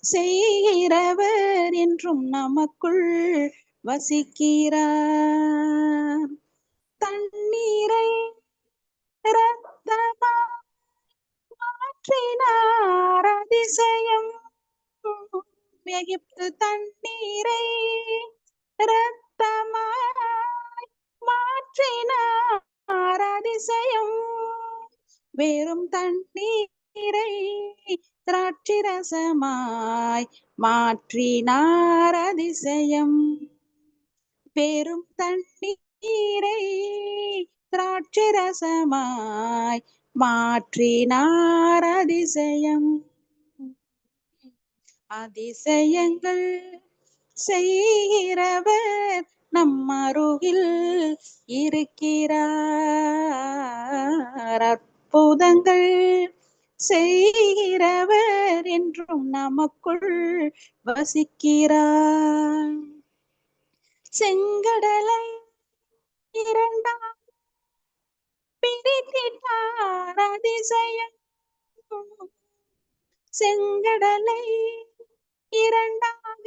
செய்கிறவர் என்றும் நமக்குள் வசிக்கிறார். தண்ணீரை ரத்தமா மாற்றினார் அதிசயம். எகிப்து தண்ணீரை ரத்தமாய் மாற்றினார் அதிசயம். வெறும் தண்ணீரை திராட்சை ரசமாய் மாற்றினார் அதிசயம் பெரும் தண்ணீரை திராட்சை ரசமாய் மாற்றினார் அதிசயம் அதிசயங்கள் செய்கிறவர் நம் அருகில் இருக்கிறார். அற்புதங்கள் செய்கிறவர் என்றும் நமக்குள் வசிக்கிறார். செங்கடலை இரண்டாம் பிரித்திட்டார் அதிசயம். செங்கடலை இரண்டாக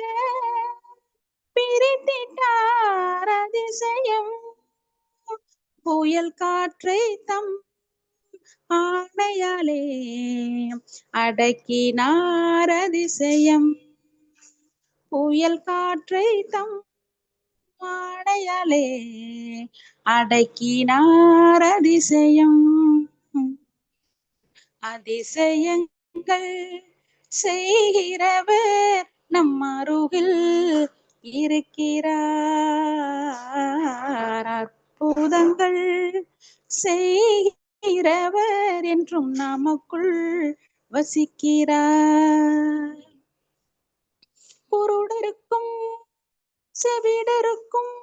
பிரித்திட்டார் அதிசயம். புயல் காற்றை தம் ஆணையாலே அடக்கினார் அதிசயம் புயல் காற்றை தம் ஆணையாலே அடக்கினார் அதிசயம் அதிசயங்கள் செய்கிறவர் நம் அருகில் இருக்கிறார். அற்புதங்கள் செய்கிறவர் என்றும் நமக்குள் வசிக்கிறார். குருடருக்கும் செவிடருக்கும்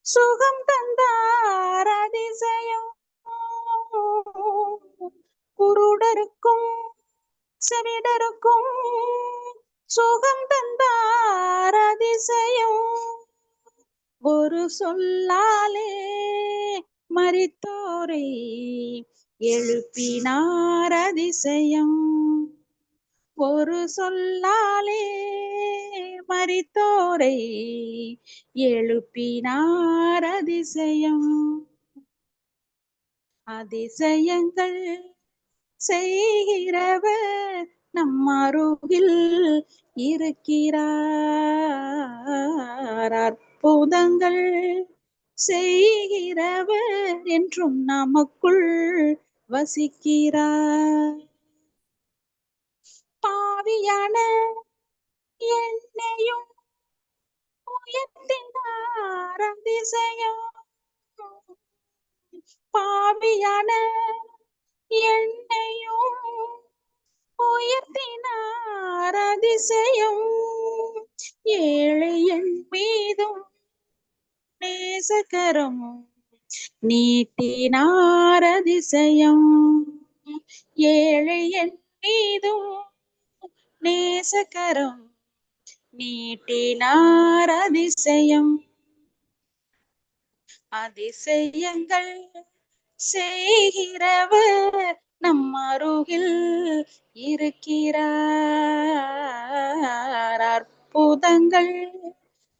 சுகம் தந்தார் அதிசயம். குருடருக்கும் செவிடருக்கும் சுகம் தந்தார் அதிசயம். ஒரு சொல்லாலே மறித்தோரை எழுப்பினார் அதிசயம். ஒரு சொல்லாலே மறித்தோரை எழுப்பினார் அதிசயம். அதிசயங்கள் செய்கிறவர் நம் அருகில் இருக்கிறார். அற்புதங்கள் செய்கிறவர் என்றும் நமக்குள் வசிக்கிறார். பாவியான என்னையும் உயர்த்தினார் அதிசயம். பாவியான என்னையும் உயர்த்தினார் அதிசயம். ஏழை என் மீதும் நேசகரம். நீட்டினாரதிசயம் ஏழை என் மீதும் நேசகரம். நீட்டினார் அதிசயம். அதிசயங்கள் செய்கிறவர் நம் அருகில் இருக்கிறார். அற்புதங்கள்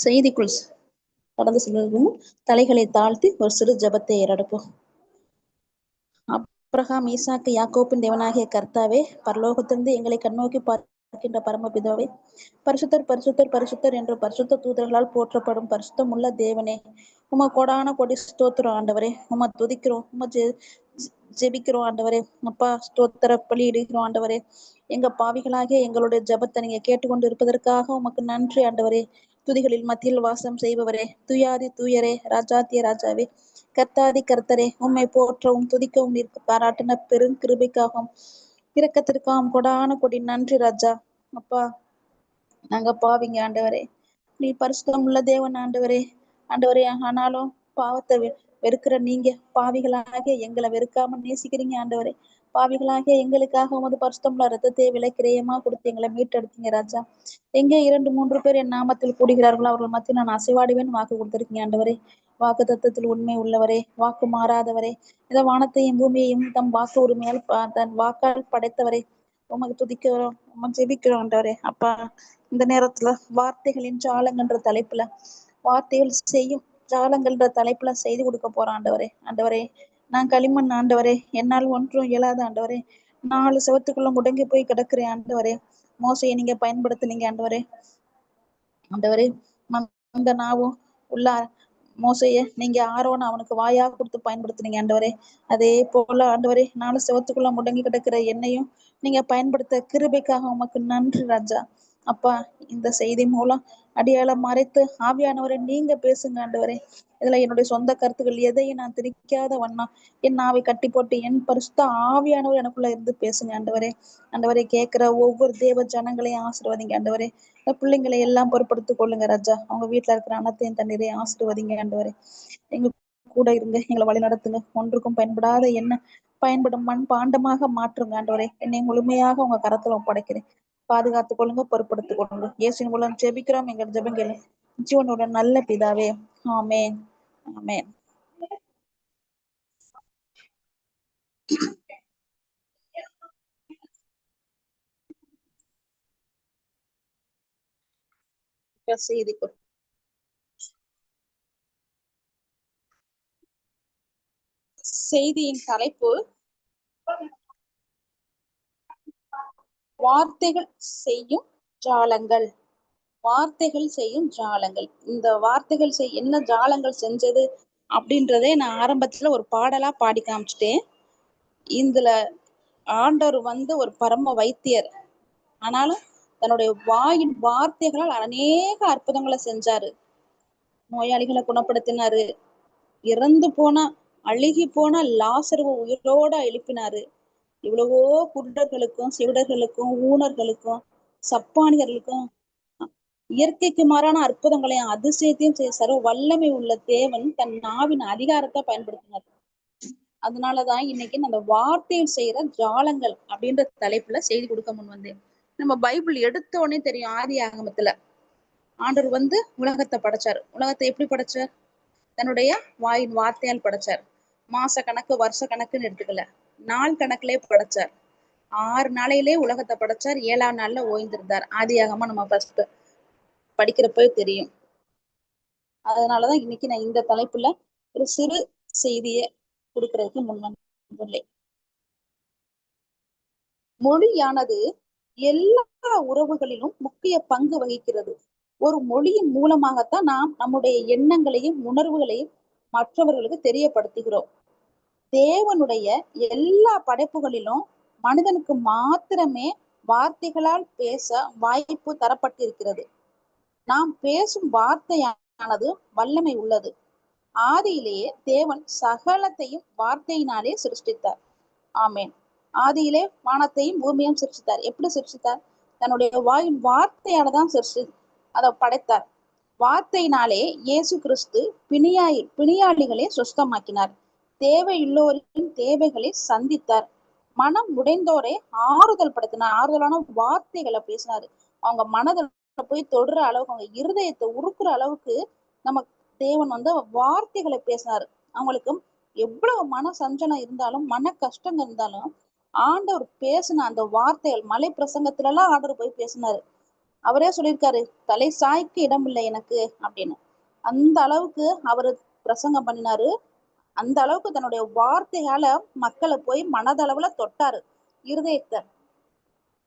செய்திக்குள் கடந்து செல்வதற்கு முன் தலைகளை தாழ்த்தி ஒரு சிறு ஜபத்தை ஏறெடுப்போம். அப்ரஹாம் ஈசாக்கு யாக்கோப்பின் தேவனாகிய கர்த்தாவே பரலோகத்திலிருந்து எங்களை கண்ணோக்கி பார்க்கின்ற பரமபிதாவே பரிசுத்தர் பரிசுத்தர் பரிசுத்தர் என்று பரிசுத்த தூதர்களால் போற்றப்படும் பரிசுத்தம் உள்ள தேவனே உம கொடான கொடி ஸ்தோத்திரம் ஆண்டவரே உம துதிக்கிறோம் உம ஜெ ஜெபிக்கிறோம் ஆண்டவரே அப்பா ஸ்தோத்திர பலியிடுகிறோம் ஆண்டவரே எங்க பாவிகளாகிய எங்களுடைய ஜபத்தை நீங்க கேட்டுக்கொண்டு இருப்பதற்காக உமக்கு நன்றி ஆண்டவரே துதிகளில் மத்தியில் வாசம் செய்பவரே துயாதி தூயரே ராஜாத்திய ராஜாவே கர்த்தாதி கர்த்தரே உம்மை போற்றவும் துதிக்கவும் நீர் பாராட்டின பெரும் கிருபிக்காகவும் இரக்கத்திற்காகவும் கொடான கொடி நன்றி ராஜா. அப்பா நாங்க பாவிங்க ஆண்டவரே. நீ பரிசுத்தம் உள்ள தேவன் ஆண்டவரே. ஆண்டவரே ஆனாலும் பாவத்தை வெறுக்கிற நீங்க பாவிகளாக எங்களை வெறுக்காம நேசிக்கிறீங்க ஆண்டவரே. பாவிகளாகிய எங்களுக்காக உமது பரிசுத்தமுள்ள ரத்தத்தை விலைக்கிரயமா கொடுத்து எங்களை மீட்டெடுத்தீங்க ராஜா. எங்கே இரண்டு மூன்று பேர் என் நாமத்தில் கூடுகிறார்களோ அவர்கள் மத்தியில் நான் அசைவாடுவேன் வாக்கு கொடுத்திருக்கீங்க ஆண்டவரே. வாக்கு தத்துவத்தில் உண்மை உள்ளவரே வாக்கு மாறாதவரே. இந்த வானத்தையும் பூமியையும் தம் வாக்கு உரிமையால் தன் வாக்கால் படைத்தவரே. உமக்கு துதிக்கிறோம் உமக்கு ஜெபிக்கிறோம் ஆண்டவரே. அப்பா இந்த நேரத்துல வார்த்தைகளின் ஜாலங்கன்ற தலைப்புல வார்த்தைகள் செய்யும் ஜாலங்கள்ன்ற தலைப்புல செய்து கொடுக்க போறோம் ஆண்டவரே. ஆண்டவரே நான் களிமண் ஆண்டவரே என்னால் ஒன்றும் இயலாத ஆண்டவரே. நாலு செவத்துக்குள்ள முடங்கி போய் கிடக்குறேன் ஆண்டவரே. மோசையை நீங்க பயன்படுத்தினீங்க ஆண்டவரே. ஆண்டவரே அந்த நாவும் உள்ள மோசைய நீங்க ஆரோன் அவனுக்கு வாயா கொடுத்து பயன்படுத்துனீங்க ஆண்டவரே. அதே போல ஆண்டவரே நாலு செவத்துக்குள்ள முடங்கி கிடக்கிற என்னையும் நீங்க பயன்படுத்த கிருபைக்காக உமக்கு நன்றி ராஜா. அப்பா இந்த செய்தி மூலம் அடியால மறைத்து ஆவியானவரை நீங்க பேசுங்க ஆண்டவரே. இதுல என்னுடைய சொந்த கருத்துக்கள் எதையும் நான் திரிக்காத வண்ணா என் நாவை கட்டி போட்டு என் பரிசுத்த ஆவியானவர் எனக்குள்ள இருந்து பேசுங்க ஆண்டவரே. ஆண்டவரே கேட்கிற ஒவ்வொரு தேவ ஜனங்களையும் ஆசிர்வதிங்க ஆண்டவரே. இந்த பிள்ளைங்களை எல்லாம் பொறுப்படுத்திக் கொள்ளுங்க ராஜா. அவங்க வீட்டுல இருக்கிற அனத்தையும் தண்ணீரையும் ஆசிர்வதிங்க ஆண்டவரே. எங்க கூட இருங்க எங்களை வழி நடத்துங்க. ஒன்றுக்கும் பயன்படாத என்ன பயன்படும் மண் பாண்டமாக மாற்றுங்க ஆண்டவரே. என்னை முழுமையாக உங்க கரத்துல ஒப்படைக்கிறேன். பாதுகாத்துக் கொள்ளுங்க பொறுப்படுத்திக் கொள்ளுங்க. இயேசின் மூலம் ஜெபிக்கிறோம் எங்கள் ஜெபங்கள் ஜீவனோட நல்ல பிதாவே. ஆமேன். ஆமேன். செய்தி செய்தியின் தலைப்பு வார்த்தைகள் செய்யும் ஜாலங்கள். வார்த்தைகள் செய்யும் ஜாலங்கள். இந்த வார்த்தைகள் செய் என்ன ஜாலங்கள் செஞ்சது அப்படின்றதே நான் ஆரம்பத்துல ஒரு பாடலா பாடி காமிச்சிட்டேன். இதுல ஆண்டவர் வந்து ஒரு பரம வைத்தியர். ஆனாலும் தன்னுடைய வாயின் வார்த்தைகளால் அநேக அற்புதங்களை செஞ்சாரு. நோயாளிகளை குணப்படுத்தினாரு. இறந்து போனா அழுகி போன லாசருவை உயிரோட எழுப்பினாரு. இவ்வளவோ குருடர்களுக்கும் செவிடர்களுக்கும் ஊனர்களுக்கும் சப்பானியர்களுக்கும் இயற்கைக்கு மாறான அற்புதங்களையும் அதிசயத்தையும் செய்ய சர்வ வல்லமை உள்ள தேவன் தன் நாவின் அதிகாரத்தை பயன்படுத்தினார். அதனாலதான் இன்னைக்கு அந்த வார்த்தையில் செய்யற ஜாலங்கள் அப்படின்ற தலைப்புல செய்தி கொடுக்க முன் வந்தேன். நம்ம பைபிள் எடுத்த உடனே தெரியும் ஆதி ஆகமத்துல. ஆண்டவர் வந்து உலகத்தை படைச்சார். உலகத்தை எப்படி படைச்சார்? தன்னுடைய வாயின் வார்த்தையால் படைச்சார். மாச கணக்கு வருஷ கணக்குன்னு எடுத்துக்கல. நாள் கணக்குலே படைச்சார். ஆறு நாளையிலே உலகத்தை படைச்சார். ஏழாம் நாள்ல ஓய்ந்திருந்தார். ஆதியாகமா நம்ம ஃபர்ஸ்ட் படிக்கிறப்போ தெரியும். அதனாலதான் இன்னைக்கு நான் இந்த தலைப்புல ஒரு சிறு செய்தியை கொடுக்கறதுக்கு முன் வந்துள்ளேன். மொழியானது எல்லா உறவுகளிலும் முக்கிய பங்கு வகிக்கிறது. ஒரு மொழியின் மூலமாகத்தான் நாம் நம்முடைய எண்ணங்களையும் உணர்வுகளையும் மற்றவர்களுக்கு தெரியப்படுத்துகிறோம். தேவனுடைய எல்லா படைப்புகளிலும் மனிதனுக்கு மாத்திரமே வார்த்தைகளால் பேச வாய்ப்பு தரப்பட்டிருக்கிறது. நாம் பேசும் வார்த்தையானது வல்லமை உள்ளது. ஆதியிலேயே தேவன் சகலத்தையும் வார்த்தையினாலே சிருஷ்டித்தார். ஆமேன். ஆதியிலே வானத்தையும் பூமியையும் சிருஷ்டித்தார். எப்படி சிருஷ்டித்தார்? தன்னுடைய வாயின் வார்த்தையால தான் சிருஷ்டி அதை படைத்தார். வார்த்தையினாலே இயேசு கிறிஸ்து பிணியாய் பிணியாளிகளை சுஸ்தமாக்கினார். தேவையுள்ளோரின் தேவைகளை சந்தித்தார். மனம் உடைந்தோரை ஆறுதல் படுத்தினார். ஆறுதலான வார்த்தைகளை பேசினாரு. அவங்க மனதில் போய் தொடுற அளவுக்கு அவங்க இருதயத்தை உருக்குற அளவுக்கு நம்ம தேவன் வந்து வார்த்தைகளை பேசினாரு. அவங்களுக்கு எவ்வளவு மன சஞ்சலம் இருந்தாலும் மன கஷ்டம் இருந்தாலும் ஆண்டவர் பேசின அந்த வார்த்தைகள் மலை பிரசங்கத்துல எல்லாம் ஆண்டவர் போய் பேசினாரு. அவரே சொல்லியிருக்காரு தலை சாய்க்கு இடம் இல்லை எனக்கு அப்படின்னு. அந்த அளவுக்கு அவர் பிரசங்கம் பண்ணினாரு. அந்த அளவுக்கு தன்னுடைய வார்த்தையால மக்களை போய் மனதளவுல தொட்டாரு இருதயத்தை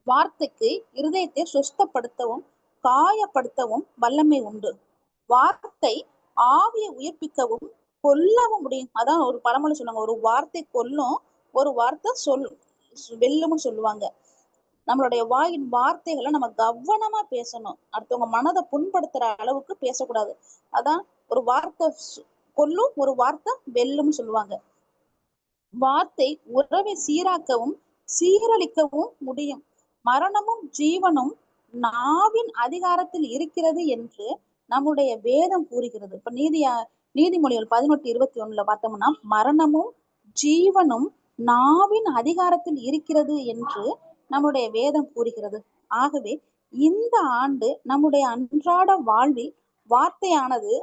வார்த்தைக்கு இருதயத்தை சுஸ்தப்படுத்தவும் காயப்படுத்தவும் வல்லமை உண்டு. வார்த்தை ஆவியை உயிர்ப்பிக்கவும் கொல்லவும் முடியும். அதான் ஒரு பழமொழி சொல்லுவாங்க. ஒரு வார்த்தை கொல்லும் ஒரு வார்த்தை சொல் வெல்லும்னு சொல்லுவாங்க. நம்மளுடைய வாயின் வார்த்தைகளை நம்ம கவனமா பேசணும். அடுத்தவங்க மனதை புண்படுத்துற அளவுக்கு பேசக்கூடாது. அதான் ஒரு வார்த்தை கொல்லும் ஒரு வார்த்தை வெல்லும்னு சொல்லுவாங்க. வார்த்தை உறவை சீராக்கவும் சீரழிக்கவும் முடியும். மரணமும் ஜீவனும் நாவின் அதிகாரத்தில் இருக்கிறது என்று நம்முடைய வேதம் கூறுகிறது. இப்ப நீதியா நீதிமொழிகள் பதினெட்டு இருபத்தி ஒண்ணுல பார்த்தோம்னா மரணமும் ஜீவனும் நாவின் அதிகாரத்தில் இருக்கிறது என்று நம்முடைய வேதம் கூறுகிறது. ஆகவே இந்த ஆண்டு நம்முடைய அன்றாட வாழ்வில் வார்த்தையானது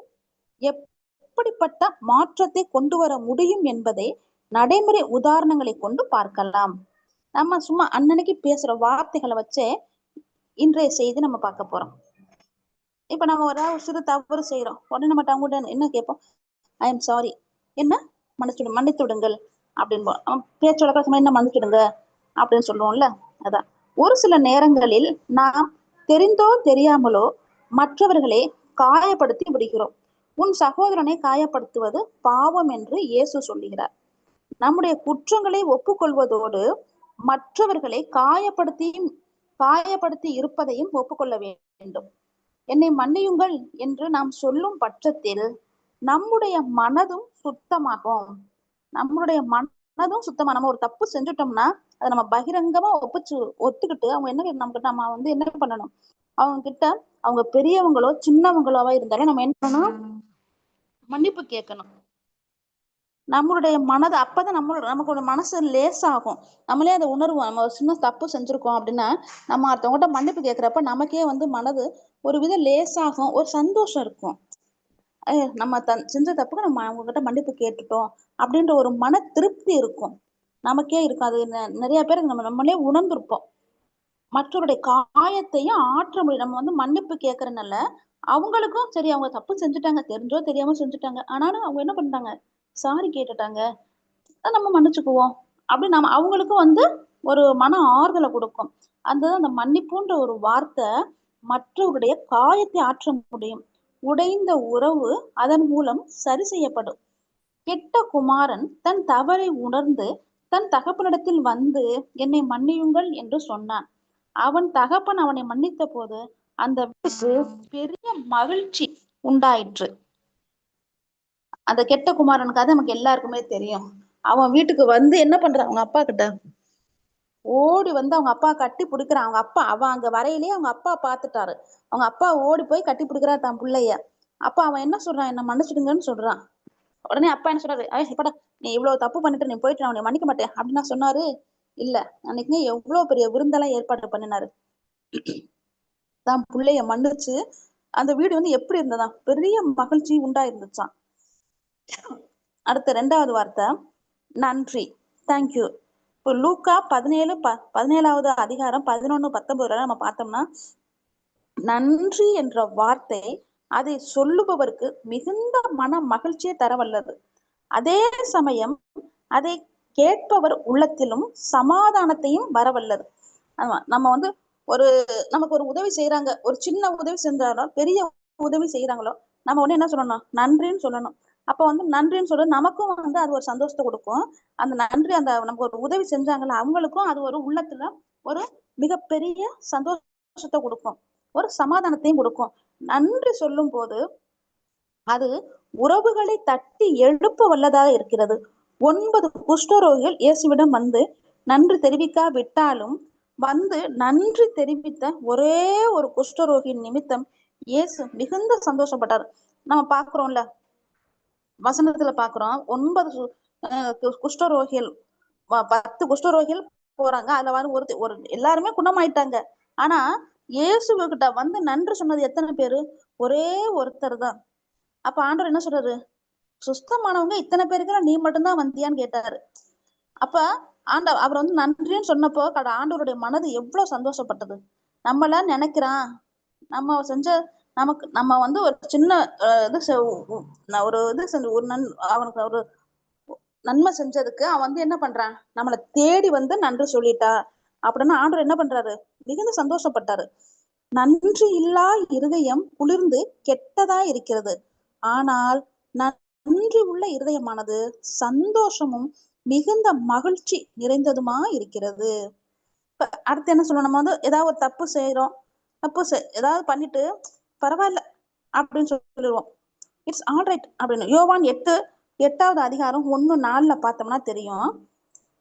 எப்படிப்பட்ட மாற்றத்தை கொண்டு வர முடியும் என்பதை நடைமுறை உதாரணங்களை கொண்டு பார்க்கலாம். நம்ம சும்மா அன்னன்னைக்கு பேசுற வார்த்தைகளை வச்சே இன்றைய செய்தி நம்ம பார்க்க போறோம். இப்ப நம்ம ஒரு சிறு தவறு செய்யறோம் உடனே நம்ம அவங்க என்ன கேட்போம்? ஐ எம் சாரி என்ன? மன்னிச்சுடு மன்னித்து விடுங்கள் அப்படின்போம் அவன் சும்மா என்ன மன்னிச்சுடுங்க அப்படின்னு சொல்லுவோம்ல? அதான். ஒரு சில நேரங்களில் நாம் தெரிந்தோ தெரியாமலோ மற்றவர்களை காயப்படுத்தி விடுகிறோம். உன் சகோதரனை காயப்படுத்துவது பாவம் என்று இயேசு சொல்லுகிறார். நம்முடைய குற்றங்களை ஒப்புக்கொள்வதோடு மற்றவர்களை காயப்படுத்தியும் காயப்படுத்தி இருப்பதையும் ஒப்புக்கொள்ள வேண்டும். என்னை மன்னியுங்கள் என்று நாம் சொல்லும் பட்சத்தில் நம்முடைய மனதும் சுத்தமாகும். நம்மளுடைய மனதும் சுத்தமா நம்ம ஒரு தப்பு செஞ்சுட்டோம்னா அதை நம்ம பகிரங்கமா ஒப்பிச்சு ஒத்துக்கிட்டு அவங்க என்ன நம்ம நம்ம வந்து என்ன பண்ணணும்? அவங்க கிட்ட அவங்க பெரியவங்களோ சின்னவங்களோவா இருந்தாலும் நம்ம என்ன பண்ணணும்? மன்னிப்பு கேட்கணும். நம்மளுடைய மனது அப்பதான் நம்மளோட நமக்கு மனசு லேசாகும். நம்மளே அதை உணர்வோம் நம்ம சின்ன தப்பு செஞ்சிருக்கோம் அப்படின்னா நம்ம அடுத்தவங்ககிட்ட மன்னிப்பு கேட்கிறப்ப நமக்கே வந்து மனது ஒரு வித லேசாகும் ஒரு சந்தோஷம் இருக்கும். நம்ம தன் செஞ்ச தப்புக்கு நம்ம அவங்க கிட்ட மன்னிப்பு கேட்டுட்டோம் அப்படின்ற ஒரு மன திருப்தி இருக்கும். நமக்கே இருக்கும் அது நெ- நிறைய பேருக்கு நம்ம நம்மளே உணர்ந்திருப்போம். மற்றவருடைய காயத்தையும் ஆற்ற முடியும். நம்ம வந்து மன்னிப்பு கேட்கறதுனால அவங்களுக்கும் சரி அவங்க தப்பு செஞ்சுட்டாங்க தெரிஞ்சோ தெரியாம செஞ்சுட்டாங்க. ஆனாலும் அவங்க என்ன பண்ணிட்டாங்க? சாரி கேட்டுட்டாங்க. நம்ம மன்னிச்சுக்குவோம். அப்படி நம்ம அவங்களுக்கும் வந்து ஒரு மன ஆறுதலை கொடுக்கும். அந்த அந்த மன்னிப்புன்ற ஒரு வார்த்தை மற்றவருடைய காயத்தை ஆற்ற முடியும். உடைந்த உறவு அதன் மூலம் சரி செய்யப்படும். கெட்ட குமாரன் தன் தவறை உணர்ந்து தன் தகப்பனிடத்தில் வந்து என்னை மன்னியுங்கள் என்று சொன்னான். அவன் தகப்பன் அவனை மன்னித்த போது அந்த பெரிய மகிழ்ச்சி உண்டாயிற்று. அந்த கெட்ட குமாரன் கதை நமக்கு எல்லாருக்குமே தெரியும். அவன் வீட்டுக்கு வந்து என்ன பண்றான்? அவங்க அப்பா கிட்ட. ஓடி வந்து அவங்க அப்பா கட்டி பிடிக்கிறான். அவங்க அப்பா அவன் அங்க வரையிலேயே அவங்க அப்பா பார்த்துட்டாரு அவங்க அப்பா ஓடி போய் கட்டி பிடிக்கிறா தன் பிள்ளைய. அப்ப அவன் என்ன சொல்றான்? என்ன மன்னிச்சிடுங்கன்னு சொல்றான். உடனே அப்பா என்ன சொல்றாரு? ஐய் எப்படா நீ இவ்வளவு தப்பு பண்ணிட்டு நீ போயிட்டு நான் உன்னை மன்னிக்க மாட்டேன். அப்படின்னு சொன்னாரு. இல்ல அன்னைக்கு எவ்வளவு பெரிய விருந்தெல்லாம் ஏற்பாடு பண்ணினாரு. தான் பிள்ளைய மன்னிச்சு அந்த வீடு வந்து எப்படி இருந்ததா? பெரிய மகிழ்ச்சி உண்டா இருந்துச்சான் அடுத்த ரெண்டாவது வார்த்தை நன்றி. தேங்க்யூ இப்போ லூக்கா பதினேழு ப பதினேழாவது அதிகாரம் பதினொன்னு பத்தொன்பதுல நம்ம பார்த்தோம்னா நன்றி என்ற வார்த்தை அதை சொல்லுபவருக்கு மிகுந்த மன மகிழ்ச்சியை தர வல்லது அதே சமயம் அதை கேட்பவர் உள்ளத்திலும் சமாதானத்தையும் வரவல்லது. ஆமா நம்ம வந்து ஒரு நமக்கு ஒரு உதவி செய்யறாங்க ஒரு சின்ன உதவி செஞ்சாலும் பெரிய உதவி செய்யறாங்களோ நம்ம உடனே என்ன சொல்லணும்? நன்றின்னு சொல்லணும். அப்ப வந்து நன்றின்னு சொல்ல நமக்கும் வந்து அது ஒரு சந்தோஷத்தை கொடுக்கும். அந்த நன்றி அந்த நமக்கு ஒரு உதவி செஞ்சாங்கல்ல அவங்களுக்கும் அது ஒரு உள்ளத்துல ஒரு மிகப்பெரிய சந்தோஷத்தை கொடுக்கும். ஒரு சமாதானத்தையும் கொடுக்கும். நன்றி சொல்லும் போது அது உறவுகளை தட்டி எழுப்ப வல்லதாக இருக்கிறது. ஒன்பது குஷ்டரோகிகள் இயேசுவிடம் வந்து நன்றி தெரிவிக்காவிட்டாலும் வந்து நன்றி தெரிவித்த ஒரே ஒரு குஷ்டரோகியின் நிமித்தம் இயேசு மிகுந்த சந்தோஷப்பட்டார். நம்ம பாக்குறோம்ல வசனத்துல பாக்குறோம் ஒன்பது குஷ்டரோகிகள் பத்து குஷ்டரோகிகள் போறாங்க. அதுல வந்து ஒரு ஒரு எல்லாருமே குணமாயிட்டாங்க. ஆனா இயேசு கிட்ட வந்து நன்றி சொன்னது எத்தனை பேரு? ஒரே ஒருத்தர் தான். அப்ப ஆண்டவர் என்ன சொல்றாரு? சுஸ்தமானவங்க இத்தனை பேருக்கு நீ மட்டும்தான் வந்தியான்னு கேட்டாரு. அப்ப ஆண்ட அவர் வந்து நன்றின்னு சொன்னப்போ கட ஆண்டவருடைய மனது எவ்வளவு சந்தோஷப்பட்டது. நம்மள நினைக்கிறான். நம்ம செஞ்ச நமக்கு நம்ம வந்து ஒரு சின்ன இது செ- ஒரு இது செஞ்சு ஒரு நன் அவனுக்கு ஒரு நன்மை செஞ்சதுக்கு அவன் வந்து என்ன பண்றான்? நம்மளை தேடி வந்து நன்றி சொல்லிட்டா. அப்படின்னு ஆண்டவர் என்ன பண்றாரு? மிகுந்த சந்தோஷப்பட்டாரு. நன்றி இல்லா இருதயம் குளிர்ந்து கெட்டதா இருக்கிறது. ஆனால் நன்றி உள்ள இருதயமானது சந்தோஷமும் மிகுந்த மகிழ்ச்சி நிறைந்ததுமா இருக்கிறது. இப்ப அடுத்து என்ன சொல்லணும்? நம்ம வந்து ஏதாவது ஒரு தப்பு செய்யறோம் தப்பு ஏதாவது பண்ணிட்டு பரவாயில்ல அப்படின்னு சொல்லிடுவோம். இட்ஸ் ஆல் ரைட் அப்படின்னு. யோவான் எட்டு எட்டாவது அதிகாரம் ஒண்ணு நாலுல பார்த்தோம்னா தெரியும்.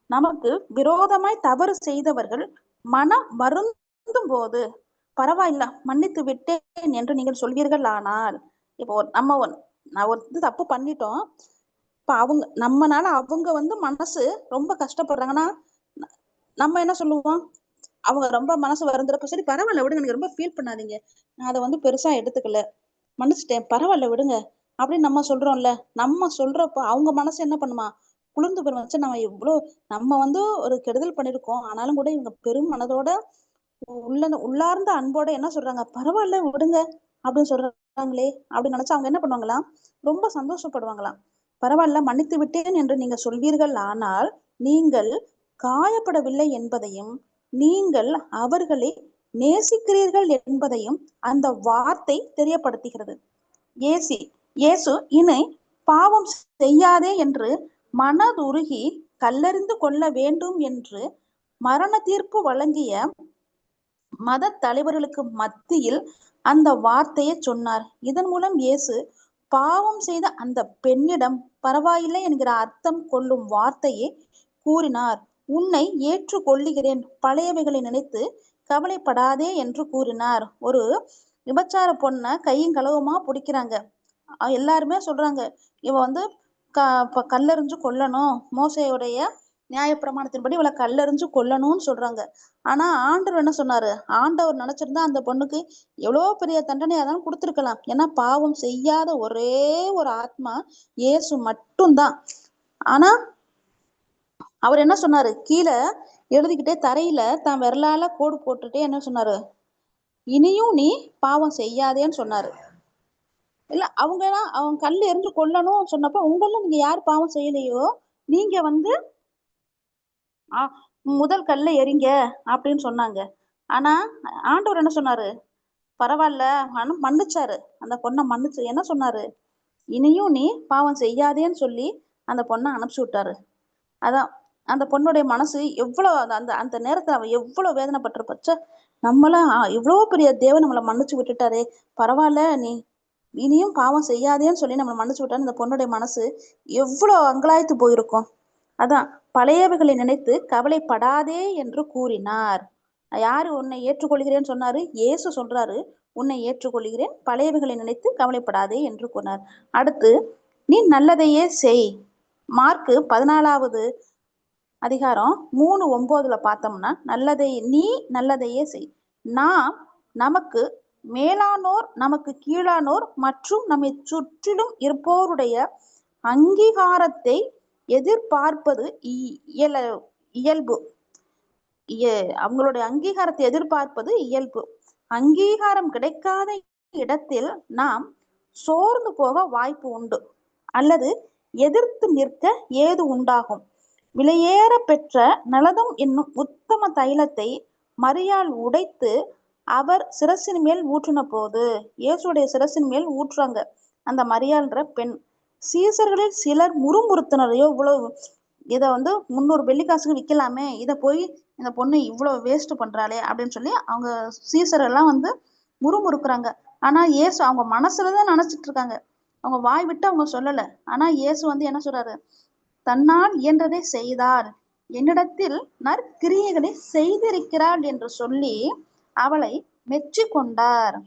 நமக்கு விரோதமாய் தவறு செய்தவர்கள் மனம் வருந்தும் போது பரவாயில்ல மன்னித்து விட்டேன் என்று நீங்கள் சொல்வீர்கள் ஆனால் இப்போ நம்ம நான் ஒரு இது தப்பு பண்ணிட்டோம். இப்ப அவங்க நம்மனால அவங்க வந்து மனசு ரொம்ப கஷ்டப்படுறாங்கன்னா நம்ம என்ன சொல்லுவோம்? அவங்க ரொம்ப மனசு வருந்துறப்ப சரி பரவாயில்ல விடுங்க. எனக்கு ரொம்ப ஃபீல் பண்ணாதீங்க. நான் அதை வந்து பெருசா எடுத்துக்கல. மன்னிச்சிட்டேன். பரவாயில்ல விடுங்க. அப்படின்னு நம்ம சொல்றோம்ல. நம்ம சொல்றப்போ அவங்க மனசு என்ன பண்ணுமா? குளிர்ந்து போயிரும். வச்சு நம்ம இவ்வளோ நம்ம வந்து ஒரு கெடுதல் பண்ணிருக்கோம் ஆனாலும் கூட இவங்க பெரும் மனதோட உள்ள உள்ளார்ந்த அன்போட என்ன சொல்றாங்க? பரவாயில்ல விடுங்க. அப்படின்னு சொல்றாங்களே. அப்படின்னு நினைச்சு அவங்க என்ன பண்ணுவாங்களாம்? ரொம்ப சந்தோஷப்படுவாங்களாம். பரவாயில்ல மன்னித்து விட்டேன் என்று நீங்க சொல்வீர்கள். ஆனால் நீங்கள் காயப்படவில்லை என்பதையும் நீங்கள் அவர்களை நேசிக்கிறீர்கள் என்பதையும் அந்த வார்த்தை தெரியப்படுத்துகிறது. ஏசி இயேசு இனி பாவம் செய்யாதே என்று மனதுருகி கல்லறிந்து கொள்ள வேண்டும் என்று மரண தீர்ப்பு வழங்கிய மத தலைவர்களுக்கு மத்தியில் அந்த வார்த்தையை சொன்னார். இதன் மூலம் இயேசு பாவம் செய்த அந்த பெண்ணிடம் பரவாயில்லை என்கிற அர்த்தம் கொள்ளும் வார்த்தையை கூறினார். உன்னை ஏற்றுக்கொள்ளுகிறேன். பழையவைகளை நினைத்து கவலைப்படாதே என்று கூறினார். ஒரு விபச்சார பொண்ணை கையும் களவுமா பிடிக்கிறாங்க. எல்லாருமே சொல்றாங்க. இவ வந்து க கல்லெறிஞ்சு கொல்லணும். மோசையுடைய நியாயப்பிரமாணத்தின்படி இவளை கல்லெறிஞ்சு கொல்லணும்னு சொல்றாங்க. ஆனா ஆண்டவர் என்ன சொன்னாரு? ஆண்டவர் நினைச்சிருந்தா அந்த பொண்ணுக்கு எவ்வளவு பெரிய தண்டனையா தான் கொடுத்துருக்கலாம். ஏன்னா பாவம் செய்யாத ஒரே ஒரு ஆத்மா இயேசு மட்டும்தான். ஆனா அவர் என்ன சொன்னாரு? கீழே எழுதிக்கிட்டே தரையில தான் விரலால கோடு போட்டுட்டே என்ன சொன்னாரு? இனியும் நீ பாவம் செய்யாதேன்னு சொன்னாரு. இல்ல அவங்க எல்லாம் அவன் கல் எறிஞ்சு கொல்லணும் சொன்னப்ப உங்கள நீங்க யார் பாவம் செய்யலையோ நீங்க வந்து முதல் கல்ல எறிங்க அப்படின்னு சொன்னாங்க. ஆனா ஆண்டவர் என்ன சொன்னாரு? பரவாயில்ல ஆனா மன்னிச்சாரு. அந்த பொண்ணை மன்னிச்சு என்ன சொன்னாரு? இனியும் நீ பாவம் செய்யாதேன்னு சொல்லி அந்த பொண்ணை அனுப்பிச்சு விட்டாரு. அதான் அந்த பொண்ணுடைய மனசு எவ்வளவு அந்த அந்த அந்த நேரத்துல அவ எவ்வளவு வேதனைப்பட்டிருப்பச்ச நம்மளாம் இவ்வளவு பெரிய தேவன் நம்மளை மன்னிச்சு விட்டுட்டாரே பரவாயில்ல நீ இனியும் பாவம் செய்யாதேன்னு சொல்லி நம்மளை மன்னிச்சு விட்டாரு இந்த பொண்ணுடைய மனசு எவ்வளவு அங்கலாய்த்து போயிருக்கும். அதான் பழையவைகளை நினைத்து கவலைப்படாதே என்று கூறினார். யாரு உன்னை ஏற்றுக்கொள்கிறேன்னு சொன்னாரு? இயேசு சொல்றாரு உன்னை ஏற்றுக்கொள்கிறேன் பழையவைகளை நினைத்து கவலைப்படாதே என்று கூறினார். அடுத்து நீ நல்லதையே செய். மார்க்கு பதினாலாவது அதிகாரம் மூணு ஒன்பதுல பார்த்தோம்னா நல்லதை நீ நல்லதையே செய். நாம் நமக்கு மேலானோர் நமக்கு கீழானோர் மற்றும் நம்மை சுற்றிலும் இருப்போருடைய அங்கீகாரத்தை எதிர்பார்ப்பது இ- இயல இயல்பு. இய- அவங்களுடைய அங்கீகாரத்தை எதிர்பார்ப்பது இயல்பு. அங்கீகாரம் கிடைக்காத இடத்தில் நாம் சோர்ந்து போக வாய்ப்பு உண்டு. அல்லது எதிர்த்து நிற்க ஏது உண்டாகும். விலையேற பெற்ற நலதம் என்னும் உத்தம தைலத்தை மரியாள் உடைத்து அவர் சிரசின் மேல் ஊற்றின போது இயேசுடைய சிரசின் மேல் ஊற்றுறாங்க அந்த மரியாள்ன்ற பெண். சீசர்களில் சிலர் முறுமுறுத்தினரையோ இவ்வளவு இதை வந்து முந்நூறு வெள்ளிக்காசுக்கு விற்கலாமே இதை போய் இந்த பொண்ணு இவ்வளவு வேஸ்ட் பண்றாளே அப்படின்னு சொல்லி அவங்க சீசர் எல்லாம் வந்து முறுமுறுக்குறாங்க. ஆனா இயேசு அவங்க மனசுலதான் நினைச்சிட்டு இருக்காங்க. அவங்க வாய் விட்டு அவங்க சொல்லல. ஆனா இயேசு வந்து என்ன சொல்றாரு? தன்னால் இயன்றதை செய்தார். என்னிடத்தில் நற்கிரியைகளை செய்திருக்கிறாள் என்று சொல்லி அவளை மெச்சி கொண்டார்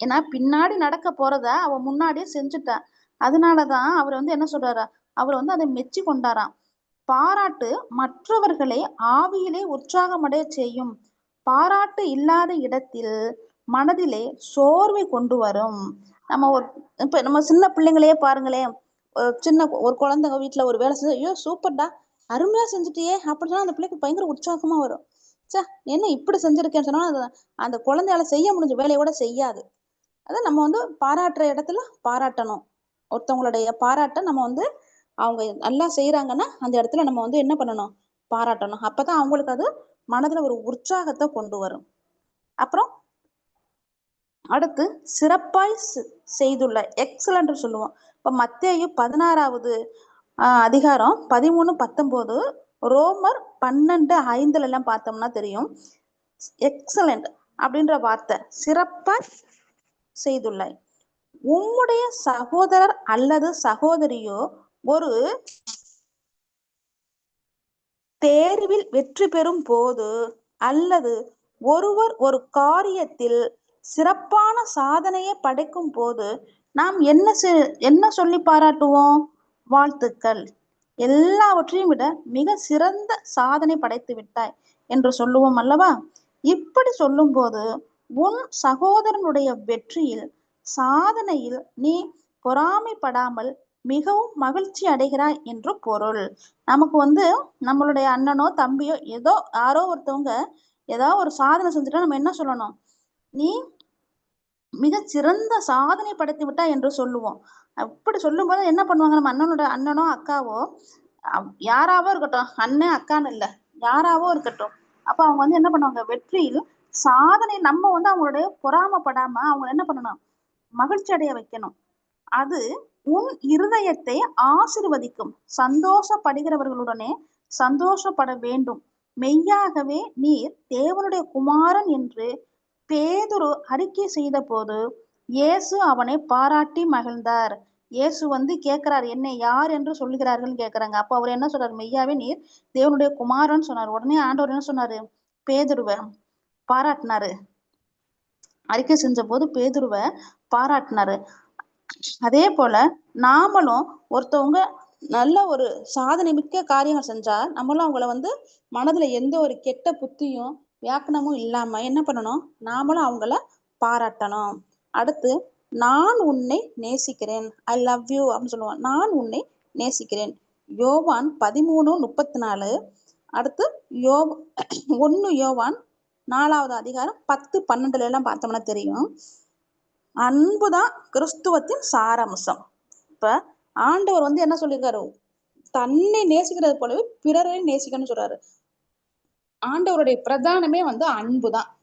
ஏன்னா பின்னாடி நடக்க போறத அவ முன்னாடியே செஞ்சுட்டான். அதனாலதான் அவர் வந்து என்ன சொல்றாரு? அவர் வந்து அதை மெச்சி கொண்டாராம் பாராட்டு மற்றவர்களை ஆவியிலே உற்சாகமடைய செய்யும். பாராட்டு இல்லாத இடத்தில் மனதிலே சோர்வை கொண்டு வரும். நம்ம ஒரு இப்ப நம்ம சின்ன பிள்ளைங்களையே பாருங்களேன். சின்ன ஒரு குழந்தைங்க வீட்டுல ஒரு வேலை செஞ்சு ஐயோ சூப்பர்டா. அருமையா செஞ்சுட்டியே. அப்படின்னு சொன்னா அந்த பிள்ளைக்கு பயங்கர உற்சாகமா வரும். சே என்ன இப்படி செஞ்சிருக்கேன்னு சொன்னா அந்த குழந்தையால செய்ய முடிஞ்ச வேலையை கூட செய்யாது. அதை நம்ம வந்து பாராட்டுற இடத்துல பாராட்டணும். ஒருத்தவங்களுடைய பாராட்ட நம்ம வந்து அவங்க நல்லா செய்யறாங்கன்னா அந்த இடத்துல நம்ம வந்து என்ன பண்ணணும்? பாராட்டணும். அப்பதான் அவங்களுக்கு அது மனதுல ஒரு உற்சாகத்தை கொண்டு வரும். அப்புறம் அடுத்து சிறப்பாய் செ- செய்துள்ள எக்ஸலன்ட் சொல்லுவோம். இப்ப மத்தேயு பதினாறாவது அதிகாரம் பதிமூணு பத்தொன்பது ரோமர் பன்னெண்டு ஐந்துல எல்லாம் பார்த்தோம்னா தெரியும். எக்ஸலண்ட் அப்படின்ற வார்த்தை. சிறப்பாய் செய்துள்ளாய் உம்முடைய சகோதரர் அல்லது சகோதரியோ ஒரு தேர்வில் வெற்றி பெறும் போது அல்லது ஒருவர் ஒரு காரியத்தில் சிறப்பான சாதனையை படைக்கும் போது நாம் என்ன செ- என்ன சொல்லி பாராட்டுவோம்? வாழ்த்துக்கள். எல்லாவற்றையும் விட மிக சிறந்த சாதனை படைத்து விட்டாய் என்று சொல்லுவோம் அல்லவா? இப்படி சொல்லும்போது உன் சகோதரனுடைய வெற்றியில் சாதனையில் நீ பொறாமைப்படாமல் மிகவும் மகிழ்ச்சி அடைகிறாய் என்று பொருள். நமக்கு வந்து நம்மளுடைய அண்ணனோ தம்பியோ ஏதோ யாரோ ஒருத்தவங்க ஏதாவது ஒரு சாதனை செஞ்சுட்டா நம்ம என்ன சொல்லணும்? நீ மிக சிறந்த சாதனை படைத்து விட்டா என்று சொல்லுவோம். அப்படி சொல்லும்போது என்ன பண்ணுவாங்க? நம்ம அண்ணனோட அண்ணனோ அக்காவோ யாராவோ இருக்கட்டும் அண்ணன் அக்கான்னு இல்ல யாராவோ இருக்கட்டும் அப்ப அவங்க வந்து என்ன பண்ணுவாங்க? வெற்றியில் சாதனை நம்ம வந்து அவங்களுடைய பொறாமப்படாம அவங்க என்ன பண்ணணும்? மகிழ்ச்சி அடைய வைக்கணும். அது உன் இருதயத்தை ஆசிர்வதிக்கும். சந்தோஷப்படுகிறவர்களுடனே சந்தோஷப்பட வேண்டும். மெய்யாகவே நீர் தேவனுடைய குமாரன் என்று பேதுரு அறிக்கை செய்த போது இயேசு அவனை பாராட்டி மகிழ்ந்தார். இயேசு வந்து கேட்கிறார் என்னை யார் என்று சொல்லுகிறார்கள்? கேட்கிறாங்க. அப்போ அவர் என்ன சொல்றாரு மெய்யாவே நீர் தேவனுடைய குமாரன் சொன்னார். உடனே ஆண்டவர் என்ன சொன்னாரு? பேதுருவ பாராட்டினாரு. அறிக்கை செஞ்ச போது பேதுருவை பாராட்டினாரு. அதே போல நாமளும் ஒருத்தவங்க நல்ல ஒரு சாதனை மிக்க காரியங்கள் செஞ்சா நம்மளும் அவங்கள வந்து மனதுல எந்த ஒரு கெட்ட புத்தியும் வியாக்கணமும் இல்லாம என்ன பண்ணணும்? நாமளும் அவங்கள பாராட்டணும். அடுத்து நான் உன்னை நேசிக்கிறேன். ஐ லவ் யூ அப்படின்னு சொல்லுவான் நான் உன்னை நேசிக்கிறேன். யோவான் பதிமூணு முப்பத்தி நாலு. அடுத்து யோ ஒன்னு யோவான் நாலாவது அதிகாரம் பத்து பன்னெண்டுல எல்லாம் பார்த்தோம்னா தெரியும். அன்புதான் கிறிஸ்துவத்தின் சாராம்சம். இப்ப ஆண்டவர் வந்து என்ன சொல்லியிருக்காரு? தன்னை நேசிக்கிறது போலவே பிறரை நேசிக்கணும்னு சொல்றாரு. ஆண்டவருடைய பிரதானமே வந்து அன்புதான்.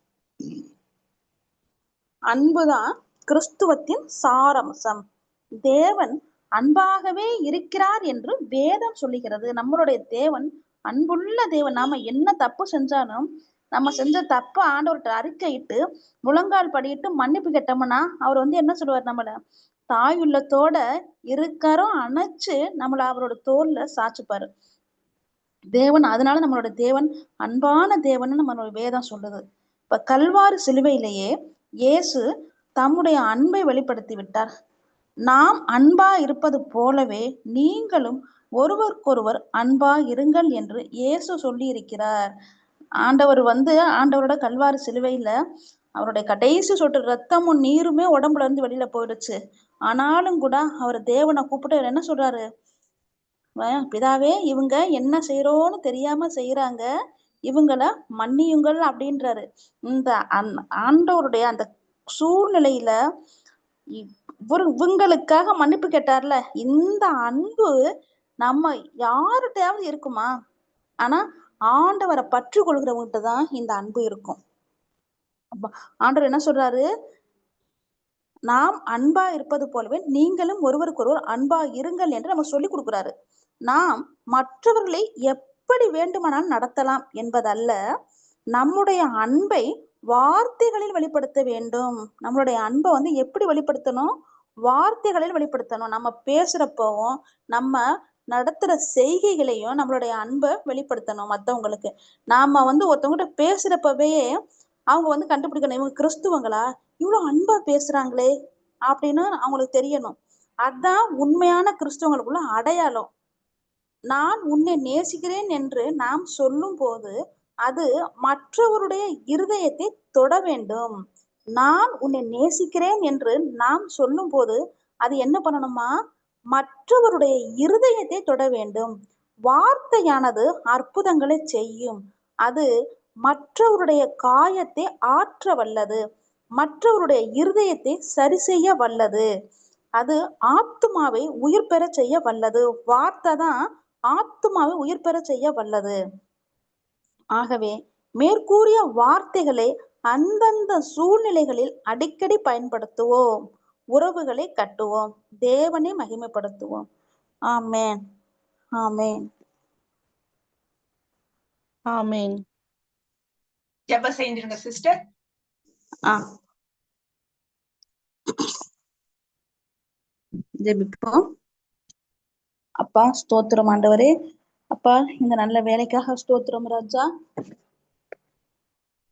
அன்புதான் கிறிஸ்துவத்தின் சாரம்சம். தேவன் அன்பாகவே இருக்கிறார் என்று வேதம் சொல்லுகிறது. நம்மளுடைய தேவன் அன்புள்ள தேவன். நாம என்ன தப்பு செஞ்சாலும் நம்ம செஞ்ச தப்ப ஆண்டவர்கிட்ட அறிக்கையிட்டு முழங்கால் படியிட்டு மன்னிப்பு கேட்டோம்னா அவர் வந்து என்ன சொல்லுவார் நம்மள? தாயுள்ளத்தோட இருக்கறோம் அணைச்சு நம்மள அவரோட தோல்ல சாச்சுப்பாரு. தேவன் அதனால நம்மளோட தேவன் அன்பான தேவன் நம்மளோட வேதம் சொல்லுது. இப்ப கல்வாறு சிலுவையிலேயே இயேசு தம்முடைய அன்பை வெளிப்படுத்தி விட்டார். நாம் அன்பா இருப்பது போலவே நீங்களும் ஒருவருக்கொருவர் அன்பா இருங்கள் என்று இயேசு சொல்லி இருக்கிறார் ஆண்டவர் வந்து ஆண்டவரோட கல்வாரி சிலுவையில அவருடைய கடைசி சொட்டு ரத்தமும் நீருமே உடம்புல இருந்து வெளியில போயிடுச்சு. ஆனாலும் கூட அவர் தேவனை கூப்பிட்டு என்ன சொல்றாரு? பிதாவே இவங்க என்ன செய்யறோன்னு தெரியாம செய்யறாங்க இவங்கள மன்னியுங்கள் அப்படின்றாரு. இந்த ஆண்டவருடைய அந்த சூழ்நிலையில இ- இவரு இவங்களுக்காக மன்னிப்பு கேட்டார்ல. இந்த அன்பு நம்ம யார்கிட்டயாவது இருக்குமா? ஆனா ஆண்டவரை பற்று கொள்கிறவங்ககிட்ட தான் இந்த அன்பு இருக்கும். ஆண்டவர் என்ன சொல்றாரு? நாம் அன்பா இருப்பது போலவே நீங்களும் ஒருவருக்கொருவர் அன்பா இருங்கள் என்று நம்ம சொல்லி கொடுக்குறாரு. நாம் மற்றவர்களை எப்படி வேண்டுமானாலும் நடத்தலாம் என்பதல்ல நம்முடைய அன்பை வார்த்தைகளில் வெளிப்படுத்த வேண்டும். நம்மளுடைய அன்பை வந்து எப்படி வெளிப்படுத்தணும்? வார்த்தைகளில் வெளிப்படுத்தணும். நம்ம பேசுறப்பவும் நம்ம நடத்துற செய்கைகளையும் நம்மளுடைய அன்பை வெளிப்படுத்தணும் மத்தவங்களுக்கு. நாம வந்து ஒருத்தவங்ககிட்ட பேசுறப்பவே அவங்க வந்து கண்டுபிடிக்கணும். இவங்க கிறிஸ்துவங்களா? இவ்வளவு அன்பா பேசுறாங்களே அப்படின்னு அவங்களுக்கு தெரியணும். அதான் உண்மையான கிறிஸ்துவங்களுக்குள்ள அடையாளம். நான் உன்னை நேசிக்கிறேன் என்று நாம் சொல்லும் போது அது மற்றவருடைய இருதயத்தை தொட வேண்டும். நான் உன்னை நேசிக்கிறேன் என்று நாம் சொல்லும் போது அது என்ன பண்ணணுமா? மற்றவருடைய இருதயத்தை தொட வேண்டும். வார்த்தையானது அற்புதங்களை செய்யும். அது மற்றவருடைய காயத்தை ஆற்ற வல்லது. மற்றவருடைய இருதயத்தை சரி செய்ய வல்லது. அது ஆத்துமாவை உயிர் பெற செய்ய வல்லது. வார்த்தை தான் ஆத்துமாவை உயிர் பெற செய்ய வல்லது. ஆகவே மேற்கூறிய வார்த்தைகளை அந்தந்த சூழ்நிலைகளில் அடிக்கடி பயன்படுத்துவோம். உறவுகளை கட்டுவோம். தேவனை மகிமைப்படுத்துவோம். ஆமென். ஆமென். ஆமென். ஜெபம் செய்திருங்க சிஸ்டர்? ஆ. ஜெபிப்போம். அப்பா ஸ்தோத்திரம் ஆண்டவரே. அப்பா இந்த நல்ல வேலைக்காக ஸ்தோத்திரம் ராஜா.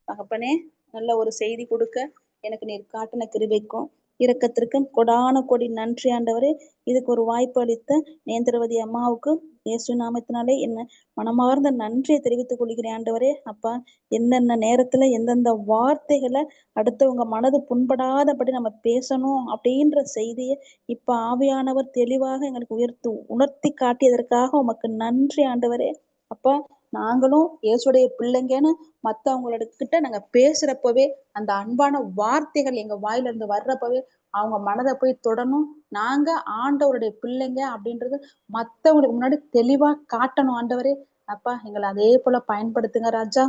தகப்பனே நல்ல ஒரு செய்தி கொடுக்க எனக்கு நீர் காட்டின கிருபைக்கும் இரக்கத்திற்கும் கொடான கொடி. நன்றி ஆண்டவரே. இதுக்கு ஒரு வாய்ப்பு அளித்த நேந்திரவதி அம்மாவுக்கு இயேசு நாமத்தினாலே என்ன மனமார்ந்த நன்றியை தெரிவித்துக் கொள்கிறேன் ஆண்டவரே. அப்பா என்னென்ன நேரத்துல எந்தெந்த வார்த்தைகளை அடுத்தவங்க மனது புண்படாதபடி நம்ம பேசணும் அப்படின்ற செய்தியை இப்ப ஆவியானவர் தெளிவாக எங்களுக்கு உயர்த்து உணர்த்தி காட்டியதற்காக உமக்கு நன்றி ஆண்டவரே. அப்பா நாங்களும் இயேசுடைய பிள்ளைங்கன்னு மத்தவங்களோட கிட்ட நாங்க பேசுறப்பவே அந்த அன்பான வார்த்தைகள் எங்க வாயில இருந்து வர்றப்பவே அவங்க மனதை போய் தொடணும். நாங்க ஆண்டவருடைய பிள்ளைங்க அப்படின்றது மத்தவங்களுக்கு முன்னாடி தெளிவா காட்டணும் ஆண்டவரே. அப்பா எங்களை அதே போல பயன்படுத்துங்க ராஜா.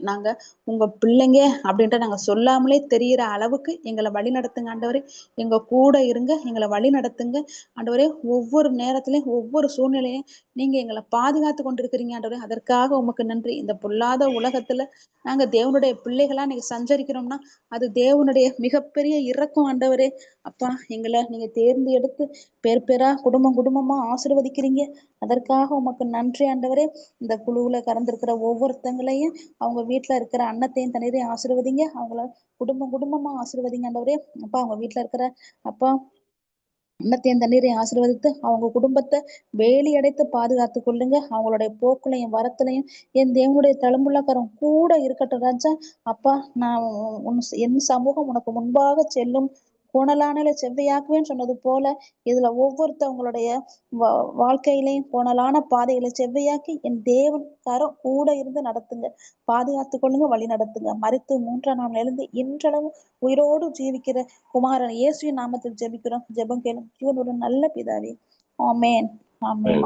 நாங்க உங்க பிள்ளைங்க அப்படின்ட்டு நாங்க சொல்லாமலே தெரியிற அளவுக்கு எங்களை வழி நடத்துங்க ஆண்டவரே. எங்க கூட இருங்க எங்களை வழி நடத்துங்க. ஆண்டவரே ஒவ்வொரு நேரத்திலையும் ஒவ்வொரு சூழ்நிலையும் நீங்க எங்களை பாதுகாத்து கொண்டிருக்கிறீங்க ஆண்டவரே. அதற்காக உமக்கு நன்றி. இந்த பொல்லாத உலகத்துல நாங்க தேவனுடைய பிள்ளைகளா நீங்க சஞ்சரிக்கிறோம்னா அது தேவனுடைய மிகப்பெரிய இறக்கம் ஆண்டவரே. அப்பா எங்களை நீங்க தேர்ந்து எடுத்து பேர் பேரா குடும்பம் குடும்பமா ஆசிர்வதிக்கிறீங்க. அதற்காக உமக்கு நன்றி ஆண்டவரே. இந்த குழுவுல கறந்துருக்கிற ஒவ்வொருத்தங்களையும் அவங்க வீட்டுல இருக்கிற அன்னத்தையும் தண்ணீரையும் ஆசீர்வதிங்க. அவங்கள குடும்பம் குடும்பமா ஆசிர்வதிங்க ஆண்டவரே. அப்பா அவங்க வீட்டுல இருக்கிற அப்பா அன்னத்தையும் தண்ணீரையும் ஆசீர்வதித்து அவங்க குடும்பத்தை வேலி அடைத்து பாதுகாத்து கொள்ளுங்க. அவங்களுடைய போக்குலையும் வரத்துலையும் என் தேவனுடைய தழும்புள்ளக்கரம் கூட இருக்கட்டும் ராஜா. அப்பா நான் உன் என் சமூகம் உனக்கு முன்பாக செல்லும் கோணலானல செவ்வையாக்குவேன்னு சொன்னது போல இதுல ஒவ்வொருத்தவங்களுடைய வா வாழ்க்கையிலையும் கோணலான பாதைகளை செவ்வையாக்கி என் தேவன் கரம் கூட இருந்து நடத்துங்க. பாதுகாத்து கொள்ளுங்க வழி நடத்துங்க. மறித்து மூன்றாம் நாள் எழுந்து இன்றளவும் உயிரோடு ஜீவிக்கிற குமாரன் இயேசுவின் நாமத்தில் ஜெபிக்கிறோம். ஜெபம் கேளும். இவன் ஒரு நல்ல பிதாவே. ஆமேன். ஆமேன்.